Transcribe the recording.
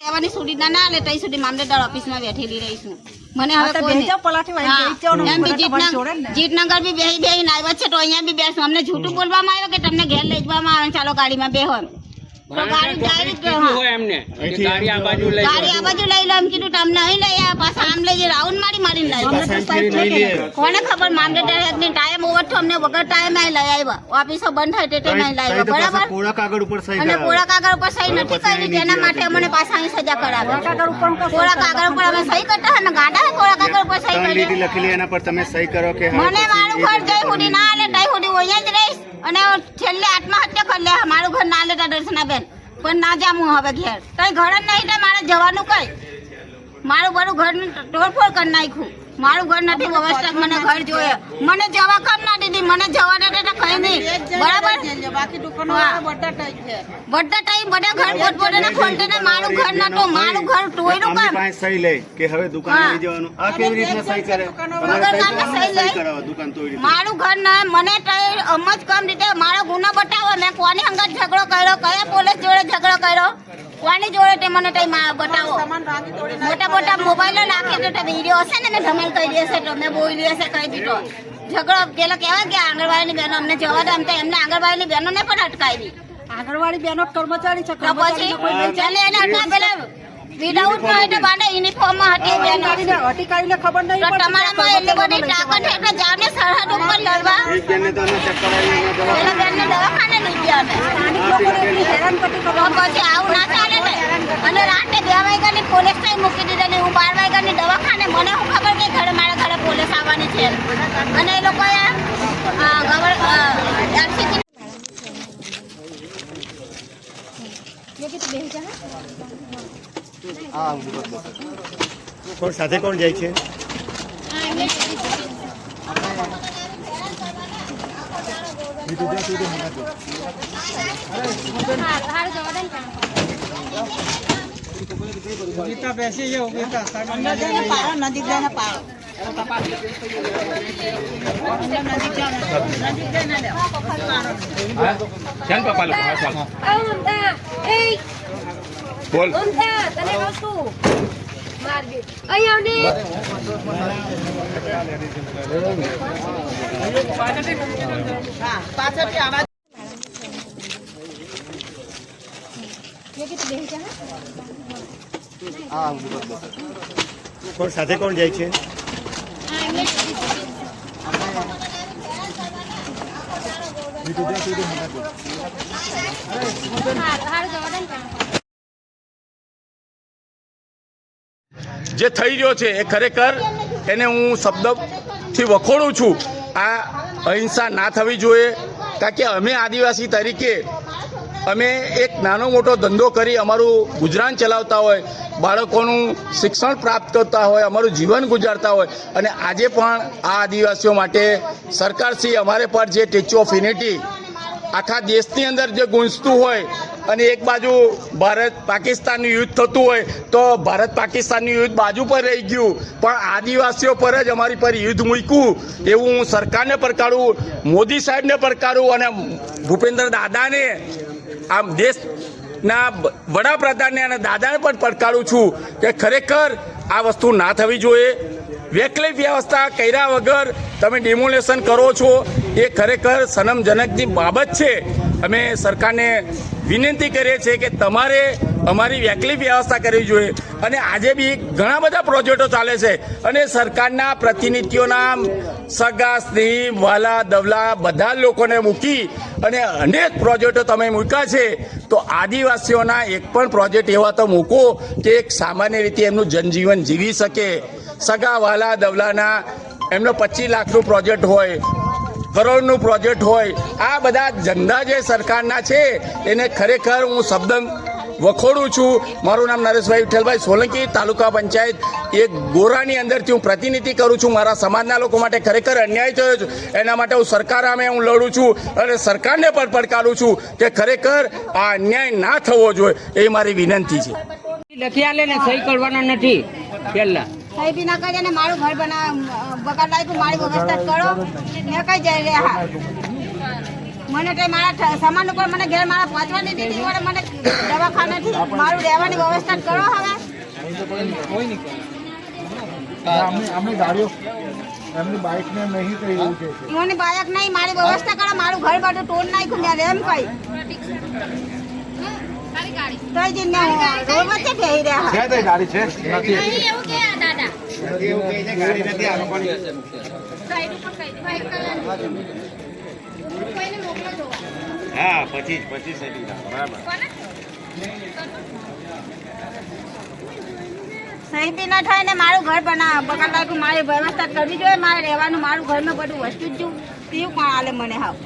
લેવાની સુવિધા ના લે ત્યાં સુધી મામલેદાર ઓફિસમાં બેઠેલી રહીશું. મને હવે કોઈ બી જીતનગર- બી બે બે આવ્યા છે તો અહીંયા બી બેસું. અમને જૂઠું બોલવામાં આવ્યો કે તમને ઘેર લઈ જવામાં આવે ચાલો ગાડીમાં હા. હોય કોને ખબર? એકની ટાઈમ ઓવર થયો અમને વગર ટાઈમ લઈ આવ્યા. ઓફિસો બંધ થાય તે ટાઈમે લઈ આવ્યા બરાબર? કોરા કાગળ ઉપર સહી અને કાગળ ઉપર સહી નથી કરી તેના માટે અમને પાછા અહીં સજા કરાવે. કાગળ ઉપર કાગળ ઉપર અમે સહી કરતા ને ગાડા હે કોરા કાગળ ઉપર સહી લીટી કરી લખેલી એના પર તમે સહી કરો કે મને મારું ઘર જગ્યાએ ના આલે તય સુધી હું જ રહીશ. અને છેલ્લે આત્મહત્યા કરી લે મારું ઘર ના લેતા દર્શનાબેન. પણ ના જામું હવે ઘેર. તઈ ઘર નહીં એટલે મારે જવાનું કઈ? મારું બધું ઘર તોડફોડ કરી નાખ્યું. મારું ઘર નથી વ્યવસ્થિત મને ઘર જોઈએ. મને જવા કામ ના દીધી મને જવા ના દેતા કઈ નહીં. બરાબર? બાકી દુકાનો બધા ટાઈમ છે બધા ટાઈમ બધા ઘર પોતપોતે ને ખોલતે ને મારું ઘર નતું મારું ઘર ટોયનું નું કામ. પાસે સહી લે કે હવે દુકાન લઈ જવાનું. આ કેવી રીતે સહી કરે? વગર સહી સહી લે. દુકાન તોડી મારું ઘર ના મને તઈ અમ જ કમ રીતે મારો ગુનો બતાવો મેં કોની હંગત ઝઘડો કર્યો કયા પોલીસ જોડે ઝઘડો કર્યો? કોની જોડે તે મને તઈ મા- બતાવો? મોટા મોટા મોબાઈલો નાખે તો તે વીડિયો હશે ને મેં ધમાલ કરી દેશે તો મેં બોલી હશે કહી દીધો ઝઘડો પેલા કહેવાય કે આંગણવાડીની બહેનો? અમને જવા દે એમ તો એમને આંગણવાડીની બહેનોને પણ અટકાવી. આંગણવાડી બહેનો કર્મચારી છે? પછી ચાલે એને અટકા પેલા વિધાઉટ નો એટલે બાને યુનિફોર્મમાં હતી બહેનો અધિકારીને ખબર નહીં તો તમારામાં એટલી બધી તાકાત છે એટલે જાને સરહદ ઉપર લડવા. એક બેનને તો ચક્કર આવી પેલા બેનને દવાખાને લઈ ગયા અમે. સ્થાનિક લોકોને એટલી હેરાન કરતી ખબર પછી આવું અને રાતે બે વાગ્યાની પોલીસ ટાઈમ મૂકી દીધેલી હું બાર વાગ્યાની દવાખાને મને શું ખબર કે ઘરે મારા ઘરે પોલીસ આવવાની છે અને એ લોકોએ કોણ સાથે કોણ જાય છે હા. Ah! Hey! બોલ Mumta! Tali mo to! Margaret. Ayaw ni! હા પાછળથી કોણ સાથે કોણ જાય છે? જે થઈ રહ્યો છે એ ખરેખર એને હું શબ્દથી વખોડું છું. આ અહિંસા ના થવી જોઈએ. કારણ કે અમે આદિવાસી તરીકે અમે એક નાનો મોટો ધંધો કરી અમારું ગુજરાન ચલાવતા હોય, બાળકોનું શિક્ષણ પ્રાપ્ત કરતા હોય, અમારું જીવન ગુજારતા હોય. અને આજે પણ આ આદિવાસીઓ માટે સરકારશ્રી અમારે પર જે ટેચ્યુ ઓફ યુનિટી આખા દેશની અંદર જે ગુંજતું હોય અને એક બાજુ ભારત પાકિસ્તાનનું યુદ્ધ થતું હોય, તો ભારત પાકિસ્તાનનું યુદ્ધ બાજુ પર રહી ગયું. પણ આદિવાસીઓ પર જ અમારી પર યુદ્ધ મૂક્યું. એવું હું સરકારને પડકારું મોદી સાહેબને પડકારું અને ભૂપેન્દ્ર દાદાને આમ દેશના વડાપ્રધાનને અને દાદાને પણ પડકારું છું કે ખરેખર આ વસ્તુ ના થવી જોઈએ. વૈકલ્પિક વ્યવસ્થા કર્યા વગર તમે ડિમોલેશન કરો છો, એ ખરેખર સનમજનકની બાબત છે. અમે સરકારને વિનંતી કરીએ છીએ કે તમારે અમારી વૈકલ્પિક વ્યવસ્થા કરવી જોઈએ. અને આજે બી ઘણા બધા પ્રોજેક્ટો ચાલે છે. અને સરકારના પ્રતિનિધિઓના સગા સ્નેહ વાલા દવલા બધા લોકોને મૂકી અને અનેક પ્રોજેક્ટો તમે મૂક્યા છે. તો આદિવાસીઓના એક પણ પ્રોજેક્ટ એવા તો મૂકો કે એક સામાન્ય રીતે એમનું જનજીવન જીવી શકે. સગા વાલા દવલાના એમનો પચીસ લાખનું પ્રોજેક્ટ હોય કરોડનું પ્રોજેક્ટ હોય, આ બધા ધંધા જે સરકારના છે, એને ખરેખર હું શબ્દ વખોડું છું. મારું નામ નરેશભાઈ વિઠ્ઠલભાઈ સોલંકી, તાલુકા પંચાયત એક ગોરાની અંદરથી હું પ્રતિનિધિ કરું છું. મારા સમાજના લોકો માટે ખરેખર અન્યાય થયો છે. એના માટે હું સરકાર સામે હું લડું છું અને સરકારને પણ પડકારું છું કે ખરેખર આ અન્યાય ના થવો જોઈએ. એ મારી વિનંતી છે. લખી આલે ને, સહી કરવાના નથી. પેલા સહી બી ના કરી અને મારું ઘર બના બગાડ લાગ્યું મારી વ્યવસ્થા કરો. મેં કઈ જઈ રહ્યા. હા મને કઈ મારા સામાન ઉપર મને ઘેર મારા પહોંચવાની દીધી. વડે મને દવાખાનાથી મારું રહેવાની વ્યવસ્થા કરો હવે. એઓની બાયક નહીં મારી વ્યવસ્થા કરો. મારું ઘર બાજુ ટોન નાખ્યું ત્યાં એમ કઈ. તો જ ને રોડ વચ્ચે બેહી રહ્યા. છે ગાડી છે? નથી. હા, પચીસ પચીસ બરાબર. કોને ના થાય ને મારું ઘર બના બગાડ લાગ્યું મારી વ્યવસ્થા કરવી જોઈએ, મારે રહેવાનું, મારું ઘરમાં બધું વસ્તુ જ જોઉં તેવું કોણ આલે મને હાવ?